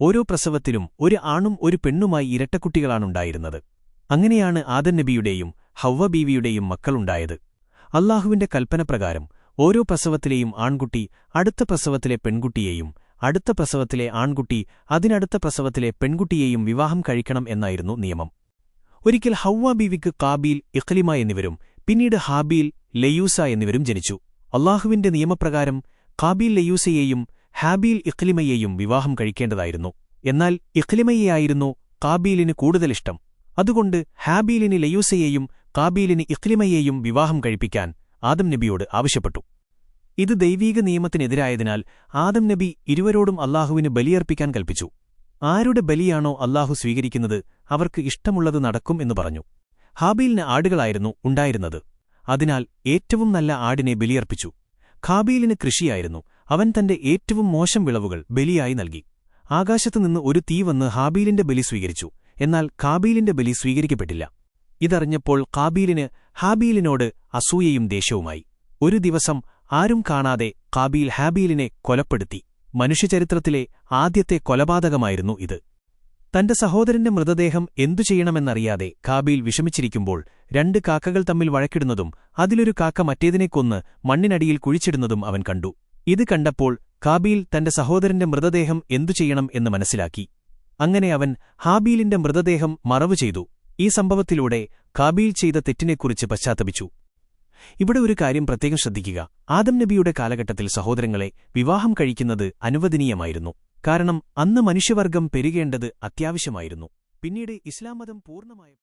ഓരോ പ്രസവത്തിലും ഒരു ആണും ഒരു പെണ്ണുമായി ഇരട്ടക്കുട്ടികളാണുണ്ടായിരുന്നത്. അങ്ങനെയാണ് ആദൻ നബിയുടെയും ഹവ്വ ബീവിയുടെയും മക്കളുണ്ടായത്. അള്ളാഹുവിന്റെ കൽപ്പനപ്രകാരം ഓരോ പ്രസവത്തിലെയും ആൺകുട്ടി അടുത്ത പ്രസവത്തിലെ പെൺകുട്ടിയെയും അടുത്ത പ്രസവത്തിലെ ആൺകുട്ടി അതിനടുത്ത പ്രസവത്തിലെ പെൺകുട്ടിയെയും വിവാഹം കഴിക്കണം എന്നായിരുന്നു നിയമം. ഒരിക്കൽ ഹൗവ ബീവിക്ക് കാബീൽ ഇഖ്ലിമ എന്നിവരും പിന്നീട് ഹാബീൽ ലയൂസ എന്നിവരും ജനിച്ചു. അള്ളാഹുവിന്റെ നിയമപ്രകാരം കാബീൽ ലയൂസയെയും ഹാബീൽ ഇഖ്ലിമയെയും വിവാഹം കഴിക്കേണ്ടതായിരുന്നു. എന്നാൽ ഇഖ്ലിമയെയായിരുന്നു കാബീലിന് കൂടുതലിഷ്ടം. അതുകൊണ്ട് ഹാബീലിന് ലയൂസയെയും കാബീലിന് ഇഖ്ലിമയെയും വിവാഹം കഴിപ്പിക്കാൻ ആദം നബിയോട് ആവശ്യപ്പെട്ടു. ഇത് ദൈവീക നിയമത്തിനെതിരായതിനാൽ ആദം നബി ഇരുവരോടും അള്ളാഹുവിന് ബലിയർപ്പിക്കാൻ കൽപ്പിച്ചു. ആരുടെ ബലിയാണോ അല്ലാഹു സ്വീകരിക്കുന്നത് അവർക്ക് ഇഷ്ടമുള്ളത് നടക്കും എന്നു പറഞ്ഞു. ഹാബീലിന് ആടുകളായിരുന്നു ഉണ്ടായിരുന്നത്. അതിനാൽ ഏറ്റവും നല്ല ആടിനെ ബലിയർപ്പിച്ചു. ഖാബീലിന് കൃഷിയായിരുന്നു. അവൻ തന്റെ ഏറ്റവും മോശം വിളവുകൾ ബലിയായി നൽകി. ആകാശത്തുനിന്ന് ഒരു തീ വന്ന് ഹാബീലിന്റെ ബലി സ്വീകരിച്ചു. എന്നാൽ കാബീലിന്റെ ബലി സ്വീകരിക്കപ്പെട്ടില്ല. ഇതറിഞ്ഞപ്പോൾ കാബീലിന് ഹാബീലിനോട് അസൂയയും ദേഷ്യവുമായി. ഒരു ദിവസം ആരും കാണാതെ കാബീൽ ഹാബീലിനെ കൊലപ്പെടുത്തി. മനുഷ്യചരിത്രത്തിലെ ആദ്യത്തെ കൊലപാതകമായിരുന്നു ഇത്. തന്റെ സഹോദരന്റെ മൃതദേഹം എന്തു ചെയ്യണമെന്നറിയാതെ കാബീൽ വിഷമിച്ചിരിക്കുമ്പോൾ രണ്ട് കാക്കകൾ തമ്മിൽ വഴക്കിടുന്നതും അതിലൊരു കാക്ക മറ്റേതിനെ കൊന്ന് മണ്ണിനടിയിൽ കുഴിച്ചിടുന്നതും അവൻ കണ്ടു. ഇത് കണ്ടപ്പോൾ കാബീൽ തന്റെ സഹോദരന്റെ മൃതദേഹം എന്തു ചെയ്യണം എന്ന് മനസ്സിലാക്കി. അങ്ങനെ അവൻ ഹാബീലിന്റെ മൃതദേഹം മറവു ചെയ്തു. ഈ സംഭവത്തിലൂടെ കാബീൽ ചെയ്ത തെറ്റിനെക്കുറിച്ച് പശ്ചാത്തപിച്ചു. ഇവിടെ ഒരു കാര്യം പ്രത്യേകം ശ്രദ്ധിക്കുക. ആദം നബിയുടെ കാലഘട്ടത്തിൽ സഹോദരങ്ങളെ വിവാഹം കഴിക്കുന്നത് അനുവദനീയമായിരുന്നു. കാരണം അന്ന് മനുഷ്യവർഗം പെരുകേണ്ടത് അത്യാവശ്യമായിരുന്നു. പിന്നീട് ഇസ്ലാം മതം പൂർണമായും